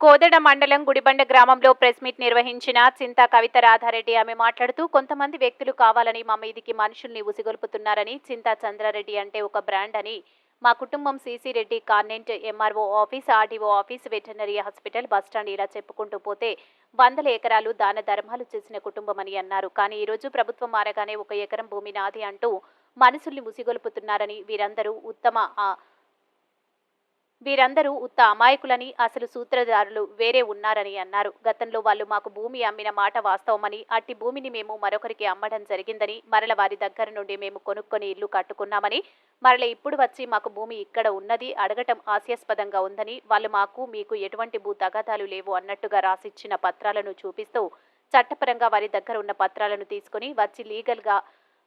కోదడ మండలం గుడిబండ గ్రామంలో press meet నిర్వహించిన చింతా కవిత రాధారెడ్డి ఆమె మాట్లాడుతూ కొంతమంది వ్యక్తులు కావాలని మా మీదికి మనుషుల్ని ఉసిగొల్పుతున్నారని చింతా చంద్రారెడ్డి అంటే ఒక బ్రాండ్ అని. మా కుటుంబం CC Reddy convent MRO office RDO office veterinary hospital bus stand ఇలా చెప్పుకుంటూ పోతే వందల ఎకరాలు దాన ధర్మాలు చేసిన కుటుంబం అని అన్నారు. కానీ ఈరోజు ప్రభుత్వం మారగానే ఒక ఎకరం భూమి నాది అంటూ మనుషుల్ని ఉసిగొల్పుతున్నారని వీరందరూ ఉత్తమ వీరందరూ ఉత్త అమాయకులని అసలు సూత్రధారులు వేరే ఉన్నారని అన్నారు. గతంలో వాళ్ళు మాకు భూమి అమ్మిన మాట వాస్తవమని అట్టి భూమిని మేము మరొకరికి అమ్మడం జరిగిందని మరల వారి దగ్గర నుండి మేము కొనుక్కొని ఇల్లు కట్టుకున్నామని మరల ఇప్పుడు వచ్చి మాకు భూమి ఇక్కడ ఉన్నది అడగటం హాస్యాస్పదంగా ఉందని వాళ్ళు మాకు మీకు ఎటువంటి భూ తగాదాలు లేవు అన్నట్టుగా రాసిచ్చిన పత్రాలను చూపిస్తూ చట్టపరంగా వారి దగ్గర ఉన్న పత్రాలను తీసుకుని వచ్చి లీగల్గా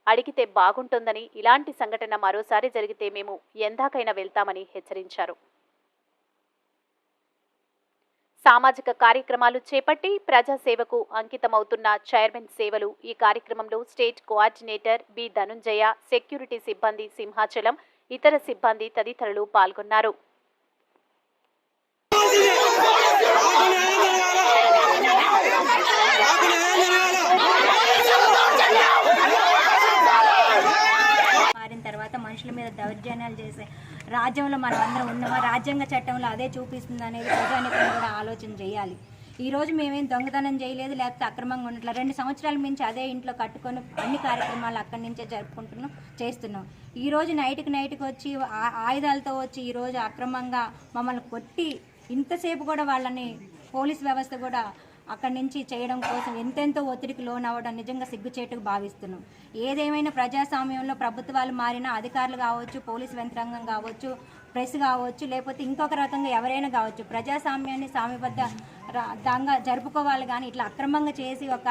అడిగితే బాగుంటుందని ఇలాంటి సంఘటన మరోసారి జరిగితే మేము ఎందాకైనా వెళ్తామని హెచ్చరించారు. సామాజిక కార్యక్రమాలు చేపట్టి ప్రజాసేవకు అంకితమవుతున్న చైర్మన్ సేవలు ఈ కార్యక్రమంలో state coordinator B Dhanunjaya security సిబ్బంది సింహాచలం ఇతర సిబ్బంది తదితరులు పాల్గొన్నారు. మారిన తర్వాత మనుషుల మీద దౌర్జన్యాలు చేసే రాజ్యంలో మనం అందరం ఉన్నామా? రాజ్యాంగ చట్టంలో అదే చూపిస్తుంది అనేది ప్రజానికం కూడా ఆలోచన చేయాలి. ఈ రోజు మేమేం దొంగతనం చేయలేదు లేకపోతే అక్రమంగా ఉండట్లేదు. రెండు సంవత్సరాల నుంచి అదే ఇంట్లో కట్టుకొని అన్ని కార్యక్రమాలు అక్కడి నుంచే జరుపుకుంటున్నాం చేస్తున్నాం. ఈ రోజు నైట్కి నైట్కి వచ్చి ఆ- ఆయుధాలతో వచ్చి ఈరోజు అక్రమంగా మమ్మల్ని కొట్టి ఇంతసేపు కూడా వాళ్ళని పోలీస్ వ్యవస్థ కూడా అక్కడి నుంచి చేయడం కోసం ఎంతెంతో ఒత్తిడికి లోన్ అవ్వడం నిజంగా సిగ్గుచేటుకు భావిస్తున్నాం. ఏదేమైనా ప్రజాస్వామ్యంలో ప్రభుత్వాలు మారినా అధికారులు కావచ్చు పోలీస్ యంత్రాంగం కావచ్చు ప్రెస్ కావచ్చు లేకపోతే ఇంకొక రకంగా ఎవరైనా కావచ్చు ప్రజాస్వామ్యాన్ని సామ్యబద్ధ దాంగా జరుపుకోవాలి కానీ ఇట్లా అక్రమంగా చేసి ఒక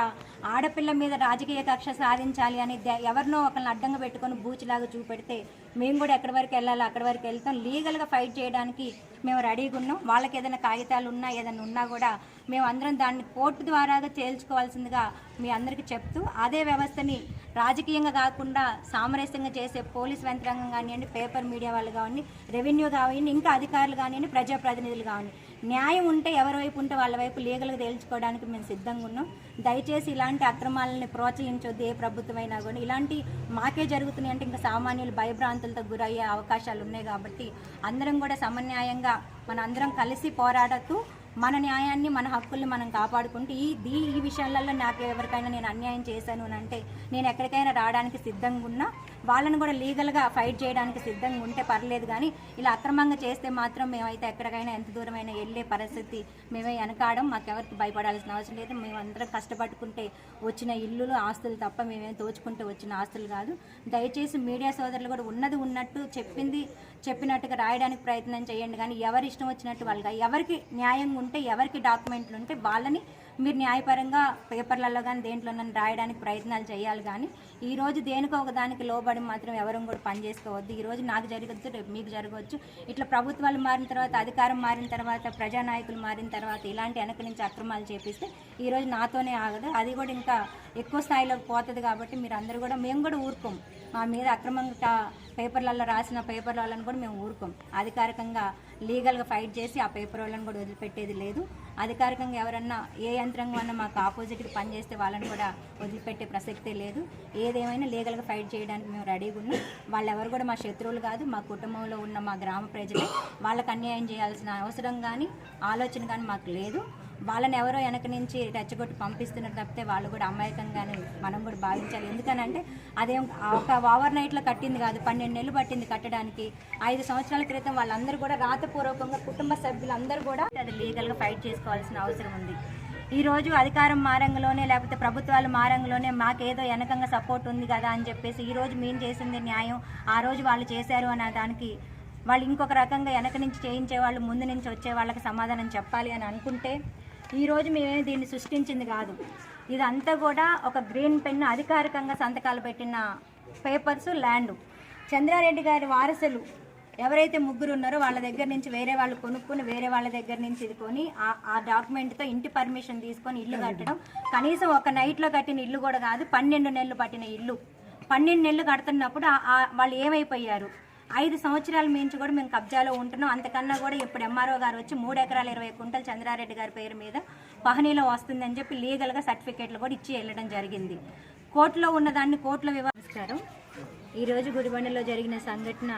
ఆడపిల్ల మీద రాజకీయ కక్ష సాధించాలి అని ఎవరినో ఒకరిని అడ్డంగా పెట్టుకొని బూచిలాగా చూపెడితే మేము కూడా ఎక్కడి వరకు వెళ్ళాలి అక్కడి వరకు వెళ్తాం. లీగల్గా ఫైట్ చేయడానికి మేము రెడీగా ఉన్నాం. వాళ్ళకి ఏదైనా కాగితాలు ఉన్నా ఏదైనా ఉన్నా కూడా మేము అందరం దాన్ని కోర్టు ద్వారాగా తేల్చుకోవాల్సిందిగా మీ అందరికీ చెప్తూ అదే వ్యవస్థని రాజకీయంగా కాకుండా సామరస్యంగా చేసే పోలీస్ యంత్రాంగం కానివ్వండి పేపర్ మీడియా వాళ్ళు కానివ్వండి రెవెన్యూ కానివ్వండి ఇంకా అధికారులు కానివ్వండి ప్రజాప్రతినిధులు కానివ్వండి. న్యాయం ఉంటే ఎవరి వైపు ఉంటే వాళ్ళ వైపు లీగల్గా తేల్చుకోవడానికి మేము సిద్ధంగా ఉన్నాం. దయచేసి ఇలాంటి అక్రమాలని ప్రోత్సహించొద్దు ఏ ప్రభుత్వమైనా కూడా. ఇలాంటి మాకే జరుగుతున్నాయి అంటే ఇంకా సామాన్యులు భయభ్రాంతులతో గురయ్యే అవకాశాలు ఉన్నాయి కాబట్టి అందరం కూడా సమన్యాయంగా మన అందరం కలిసి పోరాడుతూ మన న్యాయాన్ని మన హక్కుల్ని మనం కాపాడుకుంటూ ఈ దీ ఈ విషయాలలో నాకు ఎవరికైనా నేను అన్యాయం చేశాను అని అంటే నేను ఎక్కడికైనా రావడానికి సిద్ధంగా ఉన్నా. వాళ్ళని కూడా లీగల్గా ఫైట్ చేయడానికి సిద్ధంగా ఉంటే పర్లేదు కానీ ఇలా అక్రమంగా చేస్తే మాత్రం మేమైతే ఎక్కడికైనా ఎంత దూరమైనా వెళ్ళే పరిస్థితి మేమే వెనకాడం. మాకెవరికి భయపడాల్సిన అవసరం లేదు. మేమందరం కష్టపడుకుంటే వచ్చిన ఇల్లులు ఆస్తులు తప్ప మేమేం దోచుకుంటే వచ్చిన ఆస్తులు కాదు. దయచేసి మీడియా సోదరులు కూడా ఉన్నది ఉన్నట్టు చెప్పింది చెప్పినట్టుగా రాయడానికి ప్రయత్నం చేయండి కానీ ఎవరి ఇష్టం వచ్చినట్టు వాళ్ళగా ఎవరికి న్యాయంగా ఉంటే ఎవరికి డాక్యుమెంట్లు ఉంటే వాళ్ళని మీరు న్యాయపరంగా పేపర్లలో కానీ దేంట్లోనైనా రాయడానికి ప్రయత్నాలు చేయాలి కానీ ఈరోజు దేనికో ఒక దానికి లోబడి మాత్రం ఎవరు కూడా పని చేసుకోవద్దు. ఈరోజు నాకు జరగచ్చు రేపు మీకు జరగవచ్చు ఇట్లా ప్రభుత్వాలు మారిన తర్వాత అధికారం మారిన తర్వాత ప్రజానాయకులు మారిన తర్వాత ఇలాంటి వెనక నుంచి అక్రమాలు చేపిస్తే ఈరోజు నాతోనే ఆగదు. అది కూడా ఇంకా ఎక్కువ స్థాయిలోకి పోతుంది కాబట్టి మీరు అందరూ కూడా మేము కూడా ఊరుకోము. మా మీద అక్రమంగా పేపర్లలో రాసిన పేపర్ వాళ్ళని కూడా మేము ఊరుకోం. అధికారికంగా లీగల్గా ఫైట్ చేసి ఆ పేపర్ వాళ్ళని కూడా వదిలిపెట్టేది లేదు. అధికారికంగా ఎవరన్నా ఏ యంత్రంగా అన్నా మాకు ఆపోజిట్ పనిచేస్తే వాళ్ళని కూడా వదిలిపెట్టే ప్రసక్తే లేదు. ఏదేమైనా లీగల్గా ఫైట్ చేయడానికి మేము రెడీగా ఉన్నాం. వాళ్ళు ఎవరు కూడా మా శత్రువులు కాదు మా కుటుంబంలో ఉన్న మా గ్రామ ప్రజలే. వాళ్ళకి అన్యాయం చేయాల్సిన అవసరం కానీ ఆలోచన కానీ మాకు లేదు. వాళ్ళని ఎవరో వెనక నుంచి రెచ్చగొట్టి పంపిస్తున్నారు తప్పితే వాళ్ళు కూడా అమాయకంగానే మనం కూడా భావించాలి. ఎందుకనంటే అదేం ఒక ఓవర్ నైట్లో కట్టింది కాదు పన్నెండు నెలలు పట్టింది కట్టడానికి. ఐదు సంవత్సరాల క్రితం వాళ్ళందరూ కూడా రాతపూర్వకంగా కుటుంబ సభ్యులందరూ కూడా అది లీగల్గా ఫైట్ చేసుకోవాల్సిన అవసరం ఉంది. ఈ రోజు అధికారం మారంగలోనే లేకపోతే ప్రభుత్వాలు మారంగలోనే మాకేదో వెనకంగా సపోర్ట్ ఉంది కదా అని చెప్పేసి ఈరోజు మేము చేసింది న్యాయం ఆ రోజు వాళ్ళు చేశారు అనే దానికి వాళ్ళు ఇంకొక రకంగా వెనక నుంచి చేయించే వాళ్ళు ముందు నుంచి వచ్చే వాళ్ళకి సమాధానం చెప్పాలి అని అనుకుంటే ఈ రోజు మేమేమి దీన్ని సృష్టించింది కాదు. ఇదంతా కూడా ఒక గ్రీన్ పెన్ అధికారికంగా సంతకాలు పెట్టిన పేపర్స్ ల్యాండ్. చంద్రారెడ్డి గారి వారసులు ఎవరైతే ముగ్గురు ఉన్నారో వాళ్ళ దగ్గర నుంచి వేరే వాళ్ళు కొనుక్కుని వేరే వాళ్ళ దగ్గర నుంచి ఇది కొని ఆ- డాక్యుమెంట్తో ఇంటి పర్మిషన్ తీసుకొని ఇల్లు కట్టడం. కనీసం ఒక నైట్లో కట్టిన ఇల్లు కూడా కాదు పన్నెండు నెలలు పట్టిన ఇల్లు. పన్నెండు నెలలు కడుతున్నప్పుడు వాళ్ళు ఏమైపోయారు? ఐదు సంవత్సరాల మించి కూడా మేము కబ్జాలో ఉంటున్నాం. అంతకన్నా కూడా ఇప్పుడు ఎంఆర్ఓ గారు వచ్చి మూడు ఎకరాల ఇరవై కుంటలు చంద్రారెడ్డి గారి పేరు మీద పహనీలో వస్తుందని చెప్పి లీగల్గా సర్టిఫికేట్లు కూడా ఇచ్చి వెళ్ళడం జరిగింది. కోర్టులో ఉన్నదాన్ని కోర్టులో వివరిస్తారు ఈరోజు గుడిబండలో జరిగిన సంఘటన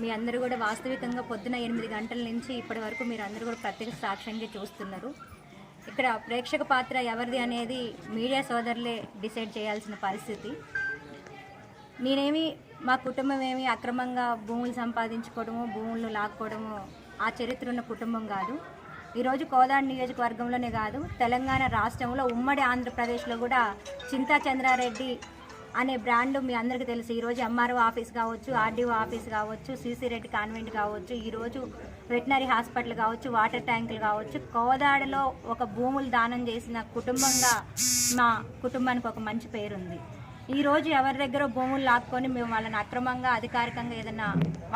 మీ అందరూ కూడా వాస్తవికంగా పొద్దున ఎనిమిది గంటల నుంచి ఇప్పటి వరకు మీరు అందరూ కూడా ప్రత్యక్ష సాక్ష్యంగా చూస్తున్నారు. ఇక్కడ ప్రేక్షక పాత్ర ఎవరిది అనేది మీడియా సోదరులే డిసైడ్ చేయాల్సిన పరిస్థితి. నేనేమి మా కుటుంబం ఏమి అక్రమంగా భూములు సంపాదించుకోవడము భూములను లాక్కోవడము ఆ చరిత్ర ఉన్న కుటుంబం కాదు. ఈరోజు కోదాడు నియోజకవర్గంలోనే కాదు తెలంగాణ రాష్ట్రంలో ఉమ్మడి ఆంధ్రప్రదేశ్లో కూడా చింతా చంద్రారెడ్డి అనే బ్రాండ్ మీ అందరికీ తెలుసు. ఈరోజు ఎంఆర్ఓ ఆఫీస్ కావచ్చు ఆర్డీఓ ఆఫీస్ కావచ్చు సీసీ రెడ్డి కాన్వెంట్ కావచ్చు ఈరోజు వెటనరీ హాస్పిటల్ కావచ్చు వాటర్ ట్యాంకులు కావచ్చు కోదాడలో ఒక భూములు దానం చేసిన కుటుంబంగా మా కుటుంబానికి ఒక మంచి పేరుంది. ఈ రోజు ఎవరి దగ్గర భూములు లాక్కొని మేము వాళ్ళని అక్రమంగా అధికారికంగా ఏదైనా